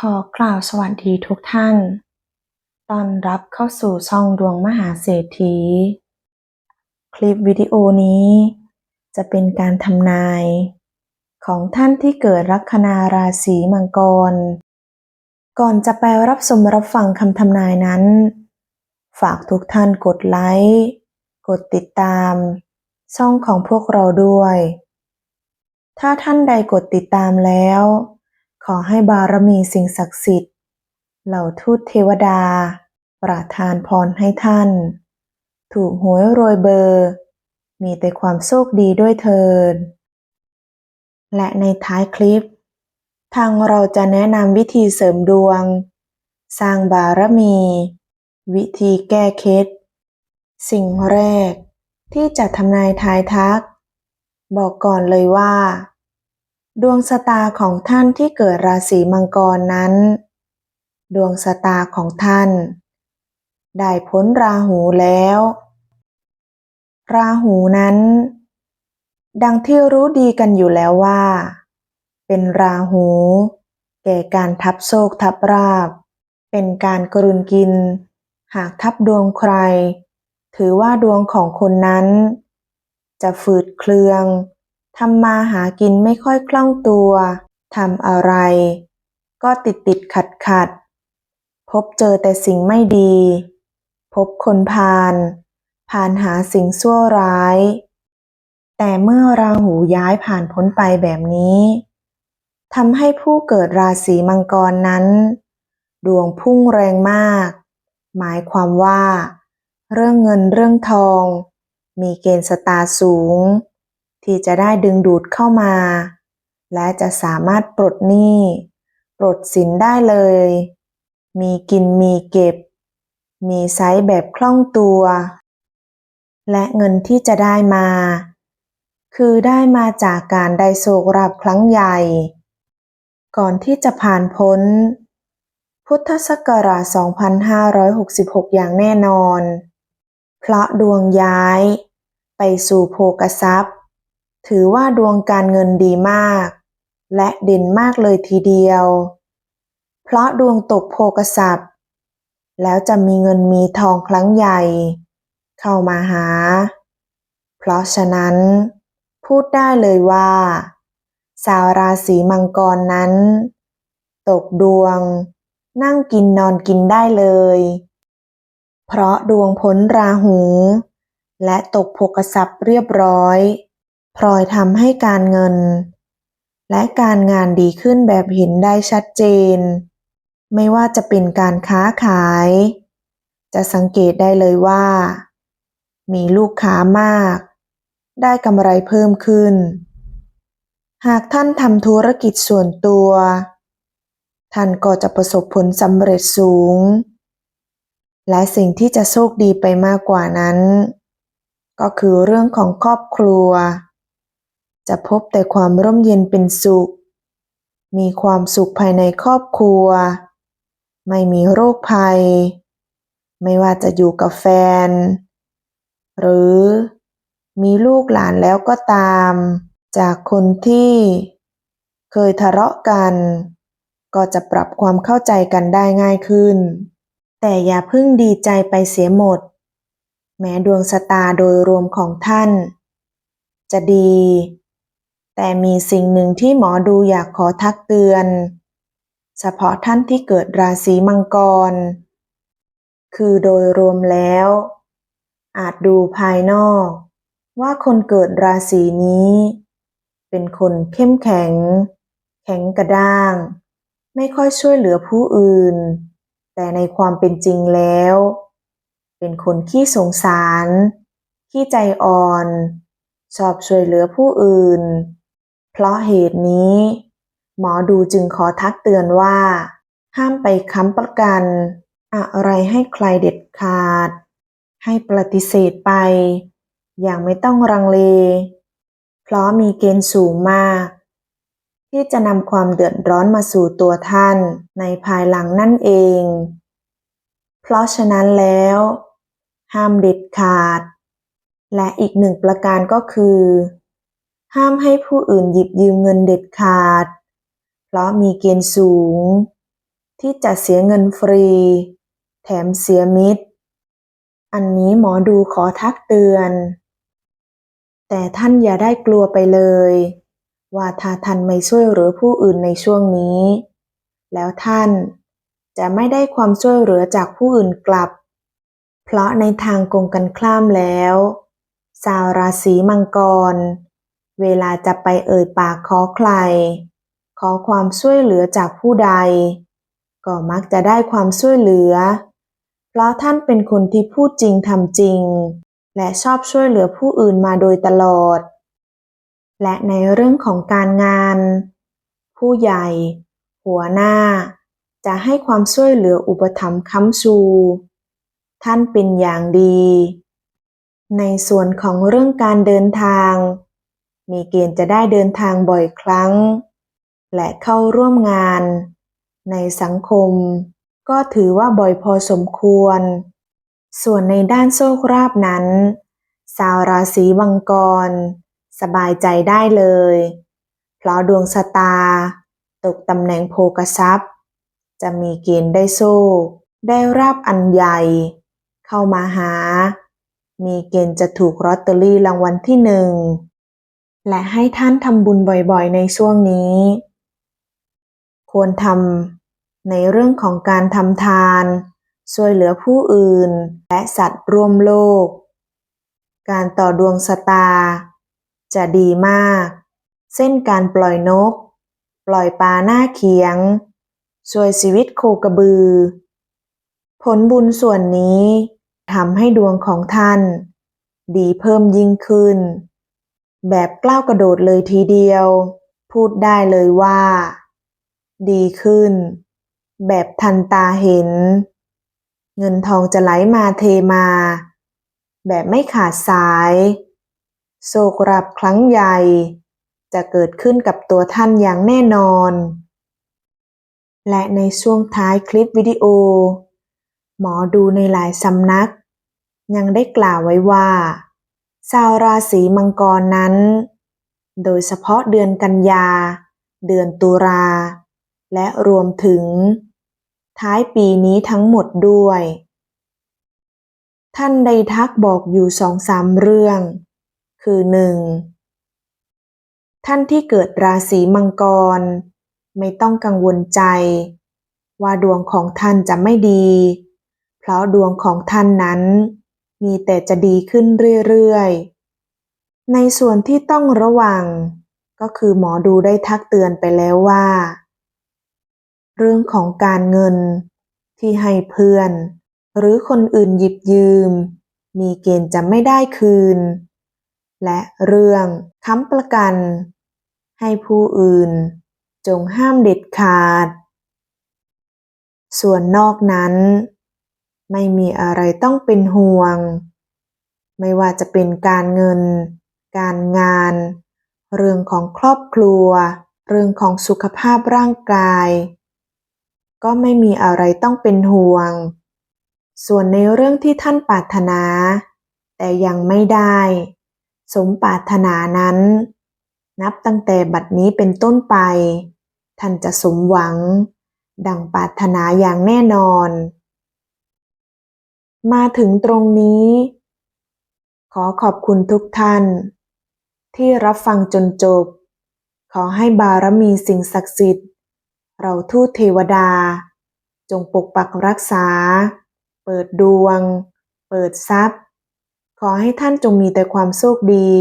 ขอกล่าวสวัสดีทุกท่าน ตอนรับเข้าสู่ช่องดวงมหาเศรษฐี คลิปวิดีโอนี้ จะเป็นการทำนาย ของท่านที่เกิดลัคนาราศีมังกร ก่อนจะไปรับชมรับฟังคำทำนายนั้น ฝากทุกท่านกดไลค์ กดติดตาม ช่องของพวกเราด้วย ถ้าท่านใดกดติดตามแล้ว ขอให้บารมีสิ่งศักดิ์สิทธิ์ เหล่าทูตเทวดา ประทานพรให้ท่าน ถูกหวยรวยเบอร์ มีแต่ความโชคดีด้วยเถิดและในท้ายคลิป ทางเราจะแนะนำวิธีเสริมดวง สร้างบารมี วิธีแก้เคล็ดสิ่งแรกที่จะทำนายทายทัก บอกก่อนเลยว่า ดวงชะตาของท่านที่เกิดราศีมังกรนั้น ดวงชะตาของท่าน ได้พ้นราหูแล้ว ราหูนั้น ดังที่รู้ดีกันอยู่แล้วว่า เป็นราหู แก่การทับโชคทับราบ เป็นการกลืนกิน หากทับดวงใคร ถือว่าดวงของคนนั้น จะฝืดเครือง ทำมาหากินไม่ค่อยคล่องตัวทำอะไร ก็ติดติดขัดขัด พบเจอแต่สิ่งไม่ดี พบคนพาลผ่านหาสิ่งชั่วร้าย แต่เมื่อราหูย้ายผ่านพ้นไปแบบนี้ทำให้ผู้เกิดราศีมังกรนั้น ดวงพุ่งแรงมาก หมายความว่า เรื่องเงินเรื่องทอง มีเกณฑ์สตาร์สูง ที่จะได้ดึงดูดเข้ามา และจะสามารถปลดหนี้ปลดสินได้เลย มีกินมีเก็บ มีไซส์แบบคล่องตัว และเงินที่จะได้มา คือได้มาจากการได้โชคราบครั้งใหญ่ ก่อนที่จะผ่านพ้น พุทธศักราช 2566 อย่างแน่นอน เพราะดวงย้ายไปสู่โภกทรัพย์ ถือว่าดวงการเงินดีมาก และเด่นมากเลยทีเดียว เพราะดวงตกโภกทรัพย์ แล้วจะมีเงินมีทองครั้งใหญ่ เข้ามาหา เพราะฉะนั้น พูดได้เลยว่าชาวราศีมังกรนั้น ตกดวง นั่งกินนอนกินได้เลย เพราะดวงพ้นราหู และตกโภกทรัพย์เรียบร้อย พลอยทำให้การเงิน และการงานดีขึ้นแบบเห็นได้ชัดเจน ไม่ว่าจะเป็นการค้าขาย จะสังเกตได้เลยว่า มีลูกค้ามาก ได้กำไรเพิ่มขึ้น หากท่านทำธุรกิจส่วนตัว ท่านก็จะประสบผลสำเร็จสูง และสิ่งที่จะโชคดีไปมากกว่านั้น ก็คือเรื่องของครอบครัว จะพบแต่ความร่มเย็นเป็นสุข มีความสุขภายในครอบครัว ไม่มีโรคภัย ไม่ว่าจะอยู่กับแฟน หรือมีลูกหลานแล้วก็ตาม จากคนที่เคยทะเลาะกัน ก็จะปรับความเข้าใจกันได้ง่ายขึ้น แต่อย่าเพิ่งดีใจไปเสียหมด แม้ดวงชะตาโดยรวมของท่าน จะดี แต่มีสิ่งหนึ่งที่หมอดูอยากขอทักเตือน เฉพาะท่านที่เกิดราศีมังกร คือโดยรวมแล้ว อาจดูภายนอก ว่าคนเกิดราศีนี้ เป็นคนเข้มแข็ง แข็งกระด้าง ไม่ค่อยช่วยเหลือผู้อื่น แต่ในความเป็นจริงแล้ว เป็นคนขี้สงสาร ขี้ใจอ่อนชอบช่วยเหลือผู้อื่น เพราะเหตุนี้ หมอดูจึงขอทักเตือนว่า ห้ามไปค้ำประกัน อะไรให้ใครเด็ดขาด ให้ปฏิเสธไป อย่างไม่ต้องรังเล เพราะมีเกณฑ์สูงมาก ที่จะนำความเดือดร้อนมาสู่ตัวท่านในภายหลังนั่นเอง เพราะฉะนั้นแล้ว ห้ามเด็ดขาด และอีกหนึ่งประการก็คือ ห้ามให้ผู้อื่นหยิบยืมเงินเด็ดขาด เพราะมีเกณฑ์สูง ที่จะเสียเงินฟรี แถมเสียมิตร อันนี้หมอดูขอทักเตือน แต่ท่านอย่าได้กลัวไปเลย ว่าถ้าท่านไม่ช่วยเหลือผู้อื่นในช่วงนี้ แล้วท่านจะไม่ได้ความช่วยเหลือจากผู้อื่นกลับ เพราะในทางกงกันข้ามแล้วชาวราศีมังกร เวลาจะไปเอ่ยปากขอใคร ขอความช่วยเหลือจากผู้ใด ก็มักจะได้ความช่วยเหลือ เพราะท่านเป็นคนที่พูดจริงทำจริง และชอบช่วยเหลือผู้อื่นมาโดยตลอด และในเรื่องของการงาน ผู้ใหญ่ หัวหน้า จะให้ความช่วยเหลืออุปถัมภ์ค้ำชู ท่านเป็นอย่างดี ในส่วนของเรื่องการเดินทาง มีเกณฑ์จะได้เดินทางบ่อยครั้ง และเข้าร่วมงาน ในสังคม ก็ถือว่าบ่อยพอสมควร ส่วนในด้านโชคลาภนั้นชาวราศีมังกร สบายใจได้เลย เพราะดวงชะตา ตกตำแหน่งโภกทรัพย์ จะมีเกณฑ์ได้โชคได้ราบอันใหญ่ เข้ามาหา มีเกณฑ์จะถูกลอตเตอรี่รางวัลที่หนึ่ง และให้ท่านทำบุญบ่อยๆ ในช่วงนี้ ควรทำในเรื่องของการทำทาน ช่วยเหลือผู้อื่น และสัตว์ร่วมโลก การต่อดวงชะตา จะดีมากเช่นการปล่อยนก ปล่อยปลาหน้าเขียง ช่วยชีวิตโคกระบือ ผลบุญส่วนนี้ทำให้ดวงของท่าน ดีเพิ่มยิ่งขึ้น แบบกล้าวกระโดดเลยทีเดียว พูดได้เลยว่า ดีขึ้น แบบทันตาเห็น เงินทองจะไหลมาเทมา แบบไม่ขาดสาย โศกรับครั้งใหญ่ จะเกิดขึ้นกับตัวท่านอย่างแน่นอน และในช่วงท้ายคลิปวิดีโอ หมอดูในหลายสำนัก ยังได้กล่าวไว้ว่า ชาวราศีมังกรนั้น โดยเฉพาะเดือนกันยา เดือนตุลา และรวมถึง ท้ายปีนี้ทั้งหมดด้วย ท่านได้ทักบอกอยู่สองสามเรื่อง คือหนึ่งท่านที่เกิดราศีมังกร ไม่ต้องกังวลใจ ว่าดวงของท่านจะไม่ดี เพราะดวงของท่านนั้น มีแต่จะดีขึ้นเรื่อยๆ ในส่วนที่ต้องระวัง ก็คือหมอดูได้ทักเตือนไปแล้วว่า เรื่องของการเงินที่ให้เพื่อน หรือคนอื่นหยิบยืม มีเกณฑ์จะไม่ได้คืน และเรื่องค้ำประกัน ให้ผู้อื่น จงห้ามเด็ดขาด ส่วนนอกนั้น ไม่มีอะไรต้องเป็นห่วง ไม่ว่าจะเป็นการเงิน การงาน เรื่องของครอบครัว เรื่องของสุขภาพร่างกาย ก็ไม่มีอะไรต้องเป็นห่วง ส่วนในเรื่องที่ท่านปรารถนา แต่ยังไม่ได้ สมปรารถนานั้น นับตั้งแต่บัดนี้เป็นต้นไป ท่านจะสมหวัง ดังปรารถนาอย่างแน่นอน มาถึงตรงนี้ ขอขอบคุณทุกท่าน ที่รับฟังจนจบ ขอให้บารมีสิ่งศักดิ์สิทธิ์ เราทูตเทวดา จงปกปักรักษา เปิดดวง เปิดทรัพย์ ขอให้ท่านจงมีแต่ความโชคดี